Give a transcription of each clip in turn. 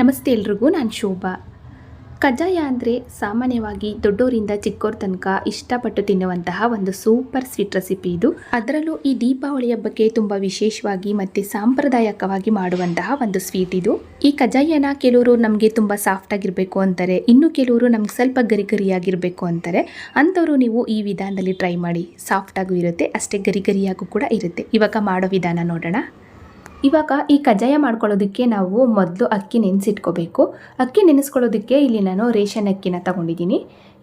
ನಮಸ್ತೆ ಎಲ್ರಿಗೂ, ನಾನು ಶೋಭಾ. ಕಜ್ಜಾಯ ಅಂದರೆ ಸಾಮಾನ್ಯವಾಗಿ ದೊಡ್ಡೋರಿಂದ ಚಿಕ್ಕೋರ್ ತನಕ ಇಷ್ಟಪಟ್ಟು ತಿನ್ನುವಂತಹ ಒಂದು ಸೂಪರ್ ಸ್ವೀಟ್ ರೆಸಿಪಿ ಇದು. ಅದರಲ್ಲೂ ಈ ದೀಪಾವಳಿ ಹಬ್ಬಕ್ಕೆ ತುಂಬ ವಿಶೇಷವಾಗಿ ಮತ್ತು ಸಾಂಪ್ರದಾಯಿಕವಾಗಿ ಮಾಡುವಂತಹ ಒಂದು ಸ್ವೀಟ್ ಇದು. ಈ ಕಜ್ಜಾಯನ ಕೆಲವರು ನಮಗೆ ತುಂಬ ಸಾಫ್ಟಾಗಿರಬೇಕು ಅಂತಾರೆ, ಇನ್ನು ಕೆಲವರು ನಮ್ಗೆ ಸ್ವಲ್ಪ ಗರಿ ಗರಿಯಾಗಿರಬೇಕು ಅಂತಾರೆ. ಅಂಥವರು ನೀವು ಈ ವಿಧಾನದಲ್ಲಿ ಟ್ರೈ ಮಾಡಿ ಸಾಫ್ಟಾಗೂ ಇರುತ್ತೆ, ಅಷ್ಟೇ ಗರಿ ಗರಿಯಾಗೂ ಕೂಡ ಇರುತ್ತೆ. ಇವಾಗ ಮಾಡೋ ವಿಧಾನ ನೋಡೋಣ. ಇವಾಗ ಈ ಕಜ್ಜಾಯ ಮಾಡ್ಕೊಳ್ಳೋದಕ್ಕೆ ನಾವು ಮೊದಲು ಅಕ್ಕಿ ನೆನೆಸಿಟ್ಕೋಬೇಕು. ಅಕ್ಕಿ ನೆನೆಸ್ಕೊಳ್ಳೋದಕ್ಕೆ ಇಲ್ಲಿ ನಾನು ರೇಷನ್ ಅಕ್ಕಿನ ತಗೊಂಡಿದ್ದೀನಿ.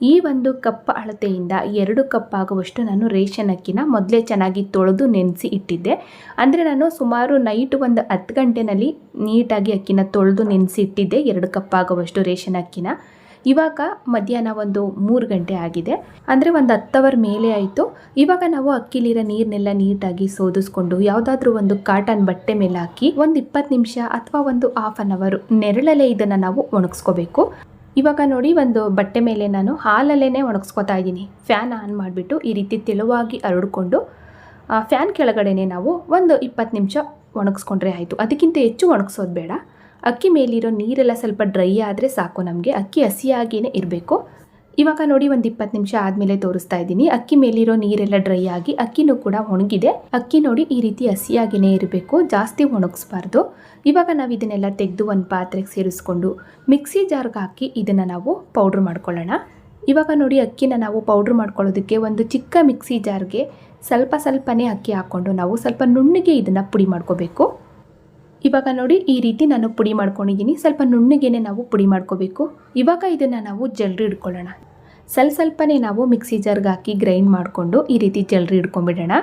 ಈ ಒಂದು ಕಪ್ ಅಳತೆಯಿಂದ ಎರಡು ಕಪ್ ಆಗುವಷ್ಟು ನಾನು ರೇಷನ್ ಅಕ್ಕಿನ ಮೊದಲೇ ಚೆನ್ನಾಗಿ ತೊಳೆದು ನೆನೆಸಿ ಇಟ್ಟಿದ್ದೆ. ಅಂದರೆ ನಾನು ಸುಮಾರು ನೈಟ್ ಒಂದು ಹತ್ತು ಗಂಟೆನಲ್ಲಿ ನೀಟಾಗಿ ಅಕ್ಕಿನ ತೊಳೆದು ನೆನೆಸಿ ಇಟ್ಟಿದ್ದೆ. ಎರಡು ಕಪ್ ಆಗುವಷ್ಟು ರೇಷನ್ ಅಕ್ಕಿನ. ಇವಾಗ ಮಧ್ಯಾಹ್ನ ಒಂದು ಮೂರು ಗಂಟೆ ಆಗಿದೆ. ಅಂದರೆ ಒಂದು ಹತ್ತು ಅವರ್ ಮೇಲೆ ಆಯಿತು. ಇವಾಗ ನಾವು ಅಕ್ಕಿಲಿರೋ ನೀರನ್ನೆಲ್ಲ ನೀಟಾಗಿ ಸೋದಿಸ್ಕೊಂಡು ಯಾವುದಾದ್ರೂ ಒಂದು ಕಾಟನ್ ಬಟ್ಟೆ ಮೇಲೆ ಹಾಕಿ ಒಂದು ಇಪ್ಪತ್ತು ನಿಮಿಷ ಅಥವಾ ಒಂದು ಹಾಫ್ ಅನ್ ಅವರ್ ನೆರಳಲ್ಲೇ ಇದನ್ನು ನಾವು ಒಣಗಿಸ್ಕೋಬೇಕು. ಇವಾಗ ನೋಡಿ ಒಂದು ಬಟ್ಟೆ ಮೇಲೆ ನಾನು ಹಾಲಲ್ಲೇ ಒಣಗಿಸ್ಕೊತಾ ಇದ್ದೀನಿ. ಫ್ಯಾನ್ ಆನ್ ಮಾಡಿಬಿಟ್ಟು ಈ ರೀತಿ ತೆಳುವಾಗಿ ಹರಡ್ಕೊಂಡು ಫ್ಯಾನ್ ಕೆಳಗಡೆನೆ ನಾವು ಒಂದು ಇಪ್ಪತ್ತು ನಿಮಿಷ ಒಣಗಿಸ್ಕೊಂಡ್ರೆ ಆಯಿತು. ಅದಕ್ಕಿಂತ ಹೆಚ್ಚು ಒಣಗಿಸೋದು ಬೇಡ. ಅಕ್ಕಿ ಮೇಲಿರೋ ನೀರೆಲ್ಲ ಸ್ವಲ್ಪ ಡ್ರೈ ಆದರೆ ಸಾಕು ನಮಗೆ. ಅಕ್ಕಿ ಹಸಿಯಾಗಿಯೇ ಇರಬೇಕು. ಇವಾಗ ನೋಡಿ ಒಂದು ಇಪ್ಪತ್ತು ನಿಮಿಷ ಆದಮೇಲೆ ತೋರಿಸ್ತಾ ಇದ್ದೀನಿ. ಅಕ್ಕಿ ಮೇಲಿರೋ ನೀರೆಲ್ಲ ಡ್ರೈ ಆಗಿ ಅಕ್ಕಿನೂ ಕೂಡ ಒಣಗಿದೆ. ಅಕ್ಕಿ ನೋಡಿ ಈ ರೀತಿ ಹಸಿಯಾಗಿಯೇ ಇರಬೇಕು. ಜಾಸ್ತಿ ಒಣಗಿಸ್ಬಾರ್ದು. ಇವಾಗ ನಾವು ಇದನ್ನೆಲ್ಲ ತೆಗೆದು ಒಂದು ಪಾತ್ರೆಗೆ ಸೇರಿಸ್ಕೊಂಡು ಮಿಕ್ಸಿ ಜಾರ್ಗೆ ಹಾಕಿ ಇದನ್ನು ನಾವು ಪೌಡ್ರ್ ಮಾಡ್ಕೊಳ್ಳೋಣ. ಇವಾಗ ನೋಡಿ ಅಕ್ಕಿನ ನಾವು ಪೌಡ್ರ್ ಮಾಡ್ಕೊಳ್ಳೋದಕ್ಕೆ ಒಂದು ಚಿಕ್ಕ ಮಿಕ್ಸಿ ಜಾರ್ಗೆ ಸ್ವಲ್ಪ ಸ್ವಲ್ಪನೇ ಅಕ್ಕಿ ಹಾಕ್ಕೊಂಡು ನಾವು ಸ್ವಲ್ಪ ನುಣ್ಣಗೆ ಇದನ್ನು ಪುಡಿ ಮಾಡ್ಕೋಬೇಕು. ಇವಾಗ ನೋಡಿ ಈ ರೀತಿ ನಾನು ಪುಡಿ ಮಾಡ್ಕೊಂಡಿದ್ದೀನಿ. ಸ್ವಲ್ಪ ನುಣ್ಣಗೇನೆ ನಾವು ಪುಡಿ ಮಾಡ್ಕೋಬೇಕು. ಇವಾಗ ಇದನ್ನು ನಾವು ಜಲ್ರಿ ಇಡ್ಕೊಳ್ಳೋಣ ಸ್ವಲ್ಪ ಸ್ವಲ್ಪನೇ ನಾವು ಮಿಕ್ಸಿ ಜಾರ್ಗೆ ಹಾಕಿ ಗ್ರೈಂಡ್ ಮಾಡಿಕೊಂಡು ಈ ರೀತಿ ಜಲ್ರಿ ಇಡ್ಕೊಂಬಿಡೋಣ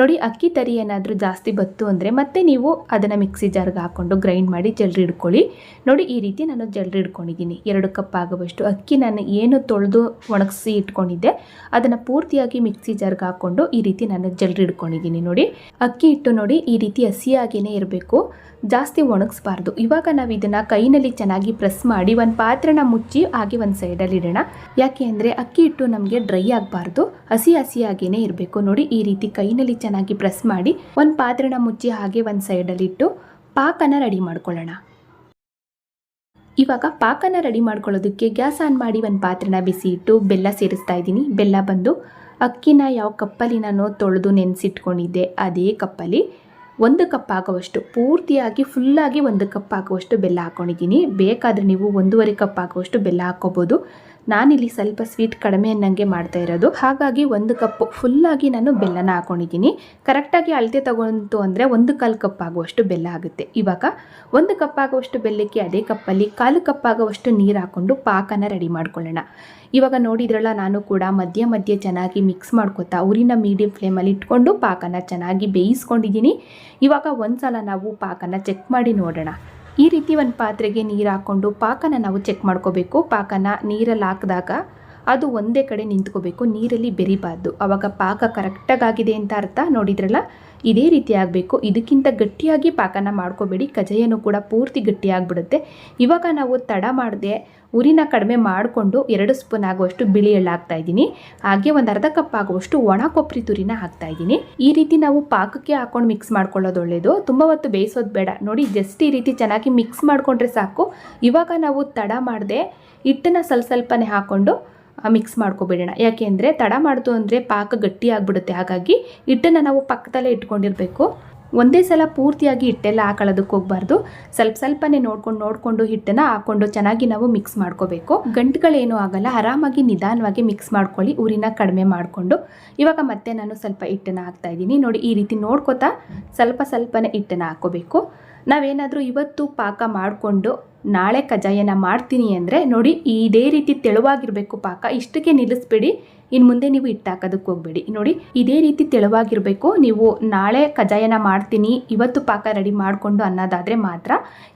ನೋಡಿ, ಅಕ್ಕಿ ತರಿ ಏನಾದರೂ ಜಾಸ್ತಿ ಬತ್ತು ಅಂದರೆ ಮತ್ತೆ ನೀವು ಅದನ್ನು ಮಿಕ್ಸಿ ಜಾರ್ಗೆ ಹಾಕ್ಕೊಂಡು ಗ್ರೈಂಡ್ ಮಾಡಿ ಜಲ್ರಿ ಇಡ್ಕೊಳ್ಳಿ ನೋಡಿ, ಈ ರೀತಿ ನಾನು ಜಲ್ರಿ ಇಡ್ಕೊಂಡಿದ್ದೀನಿ ಎರಡು ಕಪ್ ಆಗುವಷ್ಟು ಅಕ್ಕಿ ನಾನು ಏನು ತೊಳೆದು ಒಣಗಿಸಿ ಇಟ್ಕೊಂಡಿದ್ದೆ, ಅದನ್ನು ಪೂರ್ತಿಯಾಗಿ ಮಿಕ್ಸಿ ಜಾರ್ಗೆ ಹಾಕ್ಕೊಂಡು ಈ ರೀತಿ ನಾನು ಜಲ್ರಿ ಇಡ್ಕೊಂಡಿದ್ದೀನಿ ನೋಡಿ, ಅಕ್ಕಿ ಇಟ್ಟು ನೋಡಿ ಈ ರೀತಿ ಹಸಿಯಾಗಿಯೇ ಇರಬೇಕು. ಜಾಸ್ತಿ ಒಣಗಿಸ್ಬಾರ್ದು. ಇವಾಗ ನಾವು ಇದನ್ನು ಕೈನಲ್ಲಿ ಚೆನ್ನಾಗಿ ಪ್ರೆಸ್ ಮಾಡಿ ಒಂದು ಪಾತ್ರೆನ ಮುಚ್ಚಿ ಹಾಗೆ ಒಂದು ಸೈಡಲ್ಲಿ ಇಡೋಣ. ಯಾಕೆ ಅಂದರೆ ಅಕ್ಕಿ ಹಿಟ್ಟು ನಮಗೆ ಡ್ರೈ ಆಗಬಾರ್ದು, ಹಸಿ ಹಸಿಯಾಗಿಯೇ ಇರಬೇಕು. ನೋಡಿ, ಈ ರೀತಿ ಕೈನಲ್ಲಿ ಚೆನ್ನಾಗಿ ಪ್ರೆಸ್ ಮಾಡಿ, ಒಂದು ಪಾತ್ರೆನ ಮುಚ್ಚಿ ಹಾಗೆ ಒಂದು ಸೈಡಲ್ಲಿ ಇಟ್ಟು ಪಾಕನ ರೆಡಿ ಮಾಡ್ಕೊಳ್ಳೋಣ. ಇವಾಗ ಪಾಕನ ರೆಡಿ ಮಾಡ್ಕೊಳ್ಳೋದಕ್ಕೆ ಗ್ಯಾಸ್ ಆನ್ ಮಾಡಿ ಒಂದು ಪಾತ್ರೆನ ಬಿಸಿ ಇಟ್ಟು ಬೆಲ್ಲ ಸೇರಿಸ್ತಾ ಇದ್ದೀನಿ. ಬೆಲ್ಲ ಬಂದು ಅಕ್ಕಿನ ಯಾವ ಕಪ್ಪಲ್ಲಿ ನಾನು ತೊಳೆದು ನೆನೆಸಿಟ್ಕೊಂಡಿದ್ದೆ, ಅದೇ ಕಪ್ಪಲ್ಲಿ ಒಂದು ಕಪ್ ಆಗುವಷ್ಟು, ಪೂರ್ತಿಯಾಗಿ ಫುಲ್ಲಾಗಿ ಒಂದು ಕಪ್ ಆಗುವಷ್ಟು ಬೆಲ್ಲ ಹಾಕ್ಕೊಂಡಿದ್ದೀನಿ ಬೇಕಾದರೆ ನೀವು ಒಂದೂವರೆ ಕಪ್ ಆಗುವಷ್ಟು ಬೆಲ್ಲ ಹಾಕ್ಕೋಬೋದು. ನಾನಿಲ್ಲಿ ಸ್ವಲ್ಪ ಸ್ವೀಟ್ ಕಡಿಮೆ ಅನ್ನಂಗೆ ಮಾಡ್ತಾ ಇರೋದು. ಹಾಗಾಗಿ ಒಂದು ಕಪ್ ಫುಲ್ಲಾಗಿ ನಾನು ಬೆಲ್ಲನ ಹಾಕೊಂಡಿದ್ದೀನಿ. ಕರೆಕ್ಟಾಗಿ ಅಳತೆ ತಗೊಂತು ಅಂದರೆ ಒಂದು ಕಾಲು ಕಪ್ ಆಗುವಷ್ಟು ಬೆಲ್ಲ ಆಗುತ್ತೆ. ಇವಾಗ ಒಂದು ಕಪ್ ಆಗುವಷ್ಟು ಬೆಲ್ಲಕ್ಕೆ ಅದೇ ಕಪ್ಪಲ್ಲಿ ಕಾಲು ಕಪ್ ಆಗುವಷ್ಟು ನೀರು ಹಾಕ್ಕೊಂಡು ಪಾಕನ ರೆಡಿ ಮಾಡ್ಕೊಳ್ಳೋಣ. ಇವಾಗ ನೋಡಿದ್ರಲ್ಲ, ನಾನು ಕೂಡ ಮಧ್ಯ ಮಧ್ಯೆ ಚೆನ್ನಾಗಿ ಮಿಕ್ಸ್ ಮಾಡ್ಕೊತಾ ಉರಿನ ಮೀಡಿಯಂ ಫ್ಲೇಮಲ್ಲಿ ಇಟ್ಕೊಂಡು ಪಾಕನ ಚೆನ್ನಾಗಿ ಬೇಯಿಸ್ಕೊಂಡಿದ್ದೀನಿ. ಇವಾಗ ಒಂದು ಸಲ ನಾವು ಪಾಕನ ಚೆಕ್ ಮಾಡಿ ನೋಡೋಣ. ಈ ರೀತಿ ಒಂದು ಪಾತ್ರೆಗೆ ನೀರು ಹಾಕ್ಕೊಂಡು ಪಾಕನ ನಾವು ಚೆಕ್ ಮಾಡ್ಕೋಬೇಕು. ಪಾಕನ ನೀರಲ್ಲಿ ಹಾಕಿದಾಗ ಅದು ಒಂದೇ ಕಡೆ ನಿಂತ್ಕೋಬೇಕು. ನೀರಲ್ಲಿ ಬೆರಿಬಾರ್ದು. ಆವಾಗ ಪಾಕ ಕರೆಕ್ಟಾಗಿ ಆಗಿದೆ ಅಂತ ಅರ್ಥ. ನೋಡಿದ್ರಲ್ಲ? ಇದೇ ರೀತಿ ಆಗಬೇಕು. ಇದಕ್ಕಿಂತ ಗಟ್ಟಿಯಾಗಿ ಪಾಕನ ಮಾಡ್ಕೋಬೇಡಿ. ಕಜ್ಜಾಯನೂ ಕೂಡ ಪೂರ್ತಿ ಗಟ್ಟಿಯಾಗಿಬಿಡುತ್ತೆ ಇವಾಗ ನಾವು ತಡ ಮಾಡದೆ ಉರಿನ ಕಡಿಮೆ ಮಾಡಿಕೊಂಡು ಎರಡು ಸ್ಪೂನ್ ಆಗುವಷ್ಟು ಬಿಳಿ ಎಳ್ಳು ಹಾಕ್ತಾ ಇದ್ದೀನಿ. ಹಾಗೆ ಒಂದು ಅರ್ಧ ಕಪ್ ಆಗುವಷ್ಟು ಒಣ ಕೊಬ್ಬರಿ ತುರಿನ ಹಾಕ್ತಾ ಇದ್ದೀನಿ. ಈ ರೀತಿ ನಾವು ಪಾಕಕ್ಕೆ ಹಾಕೊಂಡು ಮಿಕ್ಸ್ ಮಾಡ್ಕೊಳ್ಳೋದು ಒಳ್ಳೆಯದು ತುಂಬ ಹೊತ್ತು ಬೇಯಿಸೋದು ಬೇಡ. ನೋಡಿ, ಜಸ್ಟ್ ಈ ರೀತಿ ಚೆನ್ನಾಗಿ ಮಿಕ್ಸ್ ಮಾಡಿಕೊಂಡ್ರೆ ಸಾಕು. ಇವಾಗ ನಾವು ತಡ ಮಾಡದೆ ಹಿಟ್ಟನ್ನು ಸ್ವಲ್ಪ ಸ್ವಲ್ಪನೇ ಹಾಕ್ಕೊಂಡು ಮಿಕ್ಸ್ ಮಾಡ್ಕೊಬಿಡೋಣ. ಯಾಕೆ ಅಂದರೆ ತಡ ಮಾಡ್ತು ಅಂದರೆ ಪಾಕ ಗಟ್ಟಿ ಆಗಿಬಿಡುತ್ತೆ. ಹಾಗಾಗಿ ಹಿಟ್ಟನ್ನು ನಾವು ಪಕ್ಕದಲ್ಲೇ ಇಟ್ಕೊಂಡಿರಬೇಕು. ಒಂದೇ ಸಲ ಪೂರ್ತಿಯಾಗಿ ಹಿಟ್ಟೆಲ್ಲ ಹಾಕೊಳ್ಳೋದಕ್ಕೆ ಹೋಗಬಾರ್ದು. ಸ್ವಲ್ಪ ಸ್ವಲ್ಪನೇ ನೋಡ್ಕೊಂಡು ನೋಡಿಕೊಂಡು ಹಿಟ್ಟನ್ನು ಹಾಕ್ಕೊಂಡು ಚೆನ್ನಾಗಿ ನಾವು ಮಿಕ್ಸ್ ಮಾಡ್ಕೋಬೇಕು. ಗಂಟುಗಳೇನೂ ಆಗಲ್ಲ. ಆರಾಮಾಗಿ ನಿಧಾನವಾಗಿ ಮಿಕ್ಸ್ ಮಾಡ್ಕೊಳ್ಳಿ. ಊರಿನ ಕಡಿಮೆ ಮಾಡಿಕೊಂಡು. ಇವಾಗ ಮತ್ತೆ ನಾನು ಸ್ವಲ್ಪ ಹಿಟ್ಟನ್ನು ಹಾಕ್ತಾ ಇದ್ದೀನಿ. ನೋಡಿ ಈ ರೀತಿ ನೋಡ್ಕೋತಾ ಸ್ವಲ್ಪ ಸ್ವಲ್ಪನೇ ಹಿಟ್ಟನ್ನು ಹಾಕ್ಕೋಬೇಕು. ನಾವೇನಾದರೂ ಇವತ್ತು ಪಾಕ ಮಾಡಿಕೊಂಡು ನಾಳೆ ಕಜ್ಜಾಯನ ಮಾಡ್ತೀನಿ ಅಂದರೆ ನೋಡಿ, ಇದೇ ರೀತಿ ತೆಳುವಾಗಿರಬೇಕು ಪಾಕ. ಇಷ್ಟಕ್ಕೆ ನಿಲ್ಲಿಸ್ಬೇಡಿ. ಇನ್ನು ಮುಂದೆ ನೀವು ಹಿಟ್ಟು ಹಾಕೋದಕ್ಕೆ ಹೋಗಬೇಡಿ. ನೋಡಿ, ಇದೇ ರೀತಿ ತೆಳುವಾಗಿರಬೇಕು. ನೀವು ನಾಳೆ ಕಜ್ಜಾಯನ ಮಾಡ್ತೀನಿ, ಇವತ್ತು ಪಾಕ ರೆಡಿ ಮಾಡಿಕೊಂಡು ಅನ್ನೋದಾದರೆ ಮಾತ್ರ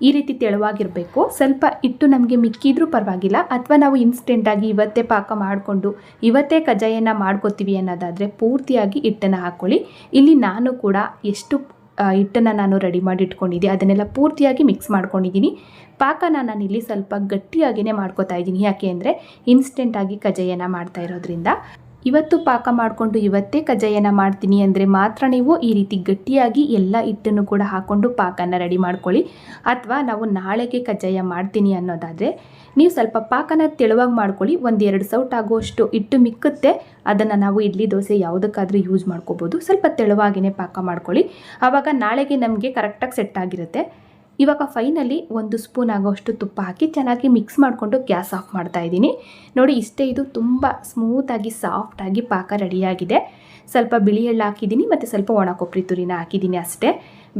ಈ ರೀತಿ ತೆಳುವಾಗಿರಬೇಕು. ಸ್ವಲ್ಪ ಹಿಟ್ಟು ನಮಗೆ ಮಿಕ್ಕಿದ್ರೂ ಪರವಾಗಿಲ್ಲ. ಅಥವಾ ನಾವು ಇನ್ಸ್ಟೆಂಟಾಗಿ ಇವತ್ತೇ ಪಾಕ ಮಾಡಿಕೊಂಡು, ಇವತ್ತೇ ಕಜ್ಜಾಯನ ಮಾಡ್ಕೋತೀವಿ ಅನ್ನೋದಾದರೆ ಪೂರ್ತಿಯಾಗಿ ಹಿಟ್ಟನ್ನು ಹಾಕ್ಕೊಳ್ಳಿ ಇಲ್ಲಿ ನಾನು ಕೂಡ ಎಷ್ಟು ಹಿಟ್ಟನ್ನು ನಾನು ರೆಡಿ ಮಾಡಿ ಇಟ್ಕೊಂಡಿದ್ದೆ ಅದನ್ನೆಲ್ಲ ಪೂರ್ತಿಯಾಗಿ ಮಿಕ್ಸ್ ಮಾಡ್ಕೊಂಡಿದ್ದೀನಿ. ಪಾಕನ ನಾನಿಲ್ಲಿ ಸ್ವಲ್ಪ ಗಟ್ಟಿಯಾಗಿಯೇ ಮಾಡ್ಕೋತಾ ಇದ್ದೀನಿ. ಯಾಕೆ ಅಂದರೆ ಇನ್ಸ್ಟೆಂಟಾಗಿ ಕಜ್ಜಾಯನ ಮಾಡ್ತಾ ಇರೋದ್ರಿಂದ. ಇವತ್ತು ಪಾಕ ಮಾಡಿಕೊಂಡು ಇವತ್ತೇ ಕಜ್ಜಾಯನ ಮಾಡ್ತೀನಿ ಅಂದರೆ ಮಾತ್ರ ನೀವು ಈ ರೀತಿ ಗಟ್ಟಿಯಾಗಿ ಎಲ್ಲ ಹಿಟ್ಟನ್ನು ಕೂಡ ಹಾಕ್ಕೊಂಡು ಪಾಕನ ರೆಡಿ ಮಾಡ್ಕೊಳ್ಳಿ. ಅಥವಾ ನಾವು ನಾಳೆಗೆ ಕಜ್ಜಾಯ ಮಾಡ್ತೀನಿ ಅನ್ನೋದಾದರೆ ನೀವು ಸ್ವಲ್ಪ ಪಾಕನ ತೆಳುವಾಗಿ ಮಾಡ್ಕೊಳ್ಳಿ. ಒಂದೆರಡು ಸೌಟ್ ಆಗುವಷ್ಟು ಹಿಟ್ಟು ಮಿಕ್ಕುತ್ತೆ. ಅದನ್ನು ನಾವು ಇಡ್ಲಿ, ದೋಸೆ ಯಾವುದಕ್ಕಾದರೂ ಯೂಸ್ ಮಾಡ್ಕೋಬೋದು. ಸ್ವಲ್ಪ ತೆಳುವಾಗಿಯೇ ಪಾಕ ಮಾಡ್ಕೊಳ್ಳಿ. ಆವಾಗ ನಾಳೆಗೆ ನಮಗೆ ಕರೆಕ್ಟಾಗಿ ಸೆಟ್ ಆಗಿರುತ್ತೆ. ಇವಾಗ ಫೈನಲಿ ಒಂದು ಸ್ಪೂನ್ ಆಗೋಷ್ಟು ತುಪ್ಪ ಹಾಕಿ ಚೆನ್ನಾಗಿ ಮಿಕ್ಸ್ ಮಾಡಿಕೊಂಡು ಗ್ಯಾಸ್ ಆಫ್ ಮಾಡ್ತಾ ಇದ್ದೀನಿ. ನೋಡಿ ಇಷ್ಟೇ ಇದು ತುಂಬ ಸ್ಮೂತಾಗಿ ಸಾಫ್ಟಾಗಿ ಪಾಕ ರೆಡಿಯಾಗಿದೆ ಸ್ವಲ್ಪ ಬಿಳಿ ಎಳ್ಳು ಹಾಕಿದ್ದೀನಿ ಮತ್ತು ಸ್ವಲ್ಪ ಒಣ ಕೊಬ್ಬರಿ ತುರಿನ ಹಾಕಿದ್ದೀನಿ ಅಷ್ಟೇ.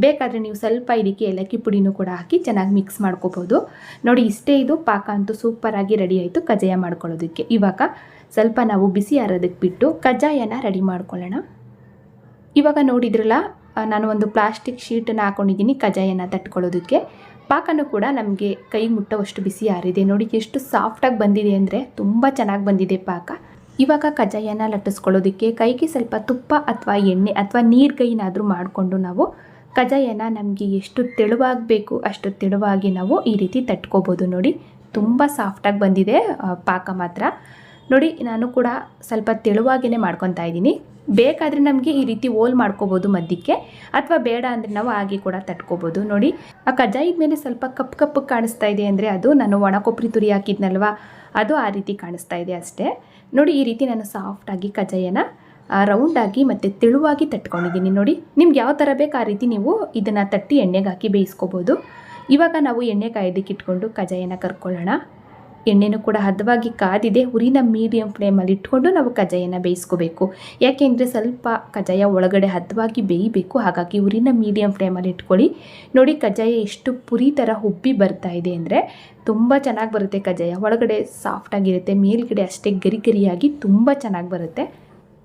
ಬೇಕಾದರೆ ನೀವು ಸ್ವಲ್ಪ ಇದಕ್ಕೆ ಏಲಕ್ಕಿ ಪುಡಿನೂ ಕೂಡ ಹಾಕಿ ಚೆನ್ನಾಗಿ ಮಿಕ್ಸ್ ಮಾಡ್ಕೋಬೋದು. ನೋಡಿ ಇಷ್ಟೇ ಇದು ಪಾಕ ಅಂತೂ ಸೂಪರಾಗಿ ರೆಡಿ ಆಯಿತು ಕಜ್ಜಾಯ ಮಾಡ್ಕೊಳ್ಳೋದಕ್ಕೆ. ಇವಾಗ ಸ್ವಲ್ಪ ನಾವು ಬಿಸಿ ಆರೋದಕ್ಕೆ ಬಿಟ್ಟು ಕಜ್ಜಾಯನ ರೆಡಿ ಮಾಡ್ಕೊಳ್ಳೋಣ. ಇವಾಗ ನೋಡಿದ್ರಲ್ಲ ನಾನು ಒಂದು ಪ್ಲಾಸ್ಟಿಕ್ ಶೀಟನ್ನು ಹಾಕೊಂಡಿದ್ದೀನಿ ಕಜಾಯನ ತಟ್ಕೊಳ್ಳೋದಕ್ಕೆ. ಪಾಕನೂ ಕೂಡ ನಮಗೆ ಕೈ ಮುಟ್ಟೋವಷ್ಟು ಬಿಸಿ ಆರಿದೆ ನೋಡಿ, ಎಷ್ಟು ಸಾಫ್ಟಾಗಿ ಬಂದಿದೆ ಅಂದರೆ ತುಂಬ ಚೆನ್ನಾಗಿ ಬಂದಿದೆ ಪಾಕ. ಇವಾಗ ಕಜಾಯನ ಲಟ್ಟಿಸ್ಕೊಳ್ಳೋದಕ್ಕೆ ಕೈಗೆ ಸ್ವಲ್ಪ ತುಪ್ಪ ಅಥವಾ ಎಣ್ಣೆ ಅಥವಾ ನೀರ್ಗೈನಾದರೂ ಮಾಡಿಕೊಂಡು ನಾವು ಕಜಾಯನ ನಮಗೆ ಎಷ್ಟು ತೆಳುವಾಗಬೇಕು ಅಷ್ಟು ತೆಳುವಾಗಿ ನಾವು ಈ ರೀತಿ ತಟ್ಕೋಬೋದು. ನೋಡಿ, ತುಂಬ ಸಾಫ್ಟಾಗಿ ಬಂದಿದೆ ಪಾಕ ಮಾತ್ರ. ನೋಡಿ, ನಾನು ಕೂಡ ಸ್ವಲ್ಪ ತೆಳುವಾಗಿಯೇ ಮಾಡ್ಕೊತಾ ಇದ್ದೀನಿ. ಬೇಕಾದರೆ ನಮಗೆ ಈ ರೀತಿ ಓಲ್ ಮಾಡ್ಕೋಬೋದು ಮಧ್ಯಕ್ಕೆ, ಅಥವಾ ಬೇಡ ಅಂದರೆ ನಾವು ಹಾಗೆ ಕೂಡ ತಟ್ಕೋಬೋದು. ನೋಡಿ, ಆ ಕಜ್ಜಾಯದ ಮೇಲೆ ಸ್ವಲ್ಪ ಕಪ್ ಕಪ್ಪು ಕಾಣಿಸ್ತಾ ಇದೆ ಅಂದರೆ ಅದು, ನಾನು ಒಣ ಕೊಬ್ಬರಿ ತುರಿ ಹಾಕಿದ್ನಲ್ವ, ಅದು ಆ ರೀತಿ ಕಾಣಿಸ್ತಾ ಇದೆ ಅಷ್ಟೇ. ನೋಡಿ, ಈ ರೀತಿ ನಾನು ಸಾಫ್ಟಾಗಿ ಕಜ್ಜಾಯನ ರೌಂಡಾಗಿ ಮತ್ತು ತೆಳುವಾಗಿ ತಟ್ಕೊಂಡಿದ್ದೀನಿ. ನೋಡಿ, ನಿಮ್ಗೆ ಯಾವ ಥರ ಬೇಕು ಆ ರೀತಿ ನೀವು ಇದನ್ನು ತಟ್ಟಿ ಎಣ್ಣೆಗೆ ಹಾಕಿ ಬೇಯಿಸ್ಕೋಬೋದು. ಇವಾಗ ನಾವು ಎಣ್ಣೆ ಕಾಯ್ದಕ್ಕಿಟ್ಕೊಂಡು ಕಜ್ಜಾಯನ ಕರ್ಕೊಳ್ಳೋಣ. ಎಣ್ಣೆನೂ ಕೂಡ ಹದವಾಗಿ ಕಾದಿದೆ. ಉರಿನ ಮೀಡಿಯಂ ಫ್ಲೇಮಲ್ಲಿ ಇಟ್ಕೊಂಡು ನಾವು ಕಜ್ಜಾಯನ ಬೇಯಿಸ್ಕೋಬೇಕು. ಯಾಕೆಂದರೆ ಸ್ವಲ್ಪ ಕಜ್ಜಾಯ ಒಳಗಡೆ ಹದವಾಗಿ ಬೇಯಬೇಕು. ಹಾಗಾಗಿ ಉರಿನ ಮೀಡಿಯಂ ಫ್ಲೇಮಲ್ಲಿ ಇಟ್ಕೊಳ್ಳಿ. ನೋಡಿ ಕಜ್ಜಾಯ ಎಷ್ಟು ಪುರಿ ಥರ ಉಬ್ಬಿ ಬರ್ತಾ ಇದೆ ಅಂದರೆ ತುಂಬ ಚೆನ್ನಾಗಿ ಬರುತ್ತೆ ಕಜ್ಜಾಯ. ಒಳಗಡೆ ಸಾಫ್ಟಾಗಿರುತ್ತೆ ಮೇಲ್ಗಡೆ ಅಷ್ಟೇ ಗರಿ ಗರಿಯಾಗಿ ತುಂಬ ಚೆನ್ನಾಗಿ ಬರುತ್ತೆ.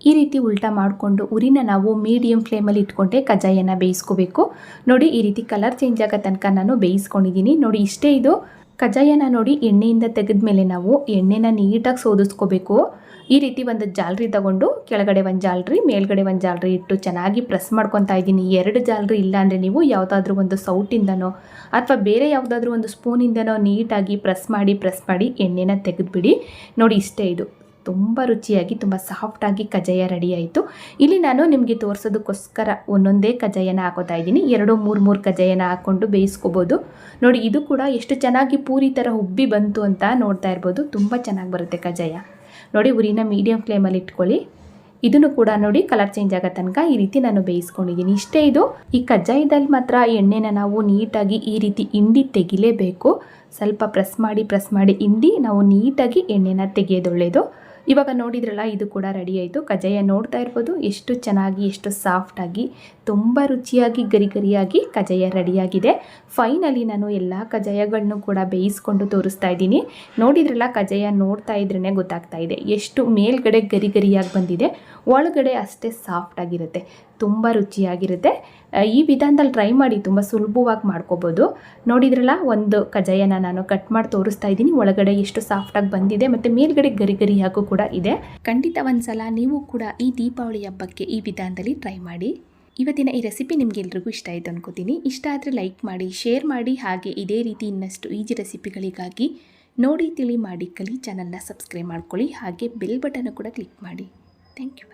ಈ ರೀತಿ ಉಲ್ಟಾ ಮಾಡಿಕೊಂಡು ಉರಿನ ನಾವು ಮೀಡಿಯಂ ಫ್ಲೇಮಲ್ಲಿ ಇಟ್ಕೊಂಡೆ ಕಜ್ಜಾಯನ ಬೇಯಿಸ್ಕೋಬೇಕು. ನೋಡಿ ಈ ರೀತಿ ಕಲರ್ ಚೇಂಜ್ ಆಗೋ ತನಕ ನಾನು ಬೇಯಿಸ್ಕೊಂಡಿದ್ದೀನಿ. ನೋಡಿ ಇಷ್ಟೇ ಇದು. ಕಜ್ಜಾಯನ ನೋಡಿ ಎಣ್ಣೆಯಿಂದ ತೆಗೆದ ಮೇಲೆ ನಾವು ಎಣ್ಣೆನ ನೀಟಾಗಿ ಸೋದಿಸ್ಕೋಬೇಕು. ಈ ರೀತಿ ಒಂದು ಜಾಲ್ರಿ ತಗೊಂಡು ಕೆಳಗಡೆ ಒಂದು ಜಾಲ್ರಿ, ಮೇಲ್ಗಡೆ ಒಂದು ಜಾಲ್ರಿ ಇಟ್ಟು ಚೆನ್ನಾಗಿ ಪ್ರೆಸ್ ಮಾಡ್ಕೊತಾ ಇದ್ದೀನಿ. ಎರಡು ಜಾಲ್ರಿ ಇಲ್ಲ ಅಂದರೆ ನೀವು ಯಾವುದಾದ್ರೂ ಒಂದು ಸೌಟಿಂದನೋ ಅಥವಾ ಬೇರೆ ಯಾವುದಾದ್ರೂ ಒಂದು ಸ್ಪೂನಿಂದನೋ ನೀಟಾಗಿ ಪ್ರೆಸ್ ಮಾಡಿ ಪ್ರೆಸ್ ಮಾಡಿ ಎಣ್ಣೆನ ತೆಗೆದುಬಿಡಿ. ನೋಡಿ ಇಷ್ಟೇ ಇದು. ತುಂಬ ರುಚಿಯಾಗಿ, ತುಂಬ ಸಾಫ್ಟಾಗಿ ಕಜ್ಜಾಯ ರೆಡಿ ಆಯಿತು. ಇಲ್ಲಿ ನಾನು ನಿಮಗೆ ತೋರಿಸೋದಕ್ಕೋಸ್ಕರ ಒಂದೊಂದೇ ಕಜ್ಜಾಯನ ಹಾಕೋತಾ ಇದ್ದೀನಿ. ಎರಡು, ಮೂರು ಮೂರು ಕಜ್ಜಾಯನ ಹಾಕ್ಕೊಂಡು ಬೇಯಿಸ್ಕೋಬೋದು. ನೋಡಿ, ಇದು ಕೂಡ ಎಷ್ಟು ಚೆನ್ನಾಗಿ ಪೂರಿ ಥರ ಉಬ್ಬಿ ಬಂತು ಅಂತ ನೋಡ್ತಾ ಇರ್ಬೋದು. ತುಂಬ ಚೆನ್ನಾಗಿ ಬರುತ್ತೆ ಕಜ್ಜಾಯ. ನೋಡಿ, ಉರಿನ ಮೀಡಿಯಂ ಫ್ಲೇಮಲ್ಲಿ ಇಟ್ಕೊಳ್ಳಿ. ಇದನ್ನು ಕೂಡ ನೋಡಿ ಕಲರ್ ಚೇಂಜ್ ಆಗೋ ತನಕ ಈ ರೀತಿ ನಾನು ಬೇಯಿಸ್ಕೊಂಡಿದ್ದೀನಿ. ಇಷ್ಟೇ ಇದು. ಈ ಕಜ್ಜಾಯದಲ್ಲಿ ಮಾತ್ರ ಎಣ್ಣೆನ ನಾವು ನೀಟಾಗಿ ಈ ರೀತಿ ಹಿಂಡಿ ತೆಗಿಲೇಬೇಕು. ಸ್ವಲ್ಪ ಪ್ರೆಸ್ ಮಾಡಿ ಪ್ರೆಸ್ ಮಾಡಿ ಹಿಂಡಿ ನಾವು ನೀಟಾಗಿ ಎಣ್ಣೆನ ತೆಗೆಯೋದು ಒಳ್ಳೆಯದು ಇವಾಗ ನೋಡಿದ್ರಲ್ಲ, ಇದು ಕೂಡ ರೆಡಿ ಆಯಿತು. ಕಜ್ಜಾಯ ನೋಡ್ತಾ ಇರ್ಬೋದು. ಎಷ್ಟು ಚೆನ್ನಾಗಿ, ಎಷ್ಟು ಸಾಫ್ಟಾಗಿ ತುಂಬ ರುಚಿಯಾಗಿ, ಗರಿ ಗರಿಯಾಗಿ ಕಜ್ಜಾಯ ರೆಡಿಯಾಗಿದೆ ಫೈನಲಿ ನಾನು ಎಲ್ಲ ಕಜ್ಜಾಯಗಳನ್ನು ಕೂಡ ಬೇಯಿಸ್ಕೊಂಡು ತೋರಿಸ್ತಾ ಇದ್ದೀನಿ. ನೋಡಿದ್ರಲ್ಲ, ಕಜ್ಜಾಯ ನೋಡ್ತಾ ಇದ್ರೇ ಗೊತ್ತಾಗ್ತಾ ಇದೆ. ಎಷ್ಟು ಮೇಲ್ಗಡೆ ಗರಿ ಗರಿಯಾಗಿ ಬಂದಿದೆ. ಒಳಗಡೆ ಅಷ್ಟೇ ಸಾಫ್ಟಾಗಿರುತ್ತೆ ತುಂಬ ರುಚಿಯಾಗಿರುತ್ತೆ. ಈ ವಿಧಾನದಲ್ಲಿ ಟ್ರೈ ಮಾಡಿ ತುಂಬ ಸುಲಭವಾಗಿ ಮಾಡ್ಕೋಬೋದು. ನೋಡಿದ್ರಲ್ಲ, ಒಂದು ಕಜಾಯನ ನಾನು ಕಟ್ ಮಾಡಿ ತೋರಿಸ್ತಾ ಇದ್ದೀನಿ. ಒಳಗಡೆ ಎಷ್ಟು ಸಾಫ್ಟಾಗಿ ಬಂದಿದೆ ಮತ್ತು ಮೇಲ್ಗಡೆ ಗರಿ ಗರಿಯಾಗೂ ಕೂಡ ಇದೆ. ಖಂಡಿತ ಒಂದ್ಸಲ ನೀವು ಕೂಡ ಈ ದೀಪಾವಳಿ ಹಬ್ಬಕ್ಕೆ ಈ ವಿಧಾನದಲ್ಲಿ ಟ್ರೈ ಮಾಡಿ. ಇವತ್ತಿನ ಈ ರೆಸಿಪಿ ನಿಮಗೆಲ್ರಿಗೂ ಇಷ್ಟ ಆಯಿತು ಅನ್ಕೋತೀನಿ. ಇಷ್ಟ ಆದರೆ ಲೈಕ್ ಮಾಡಿ ಶೇರ್ ಮಾಡಿ, ಹಾಗೆ ಇದೇ ರೀತಿ ಇನ್ನಷ್ಟು ಈಜಿ ರೆಸಿಪಿಗಳಿಗಾಗಿ ನೋಡಿ, ತಿಳಿ ಮಾಡಿ, ಕಲಿ ಚಾನಲ್ನ ಸಬ್ಸ್ಕ್ರೈಬ್ ಮಾಡ್ಕೊಳ್ಳಿ. ಹಾಗೆ ಬೆಲ್ ಬಟನ್ ಕೂಡ ಕ್ಲಿಕ್ ಮಾಡಿ. Thank you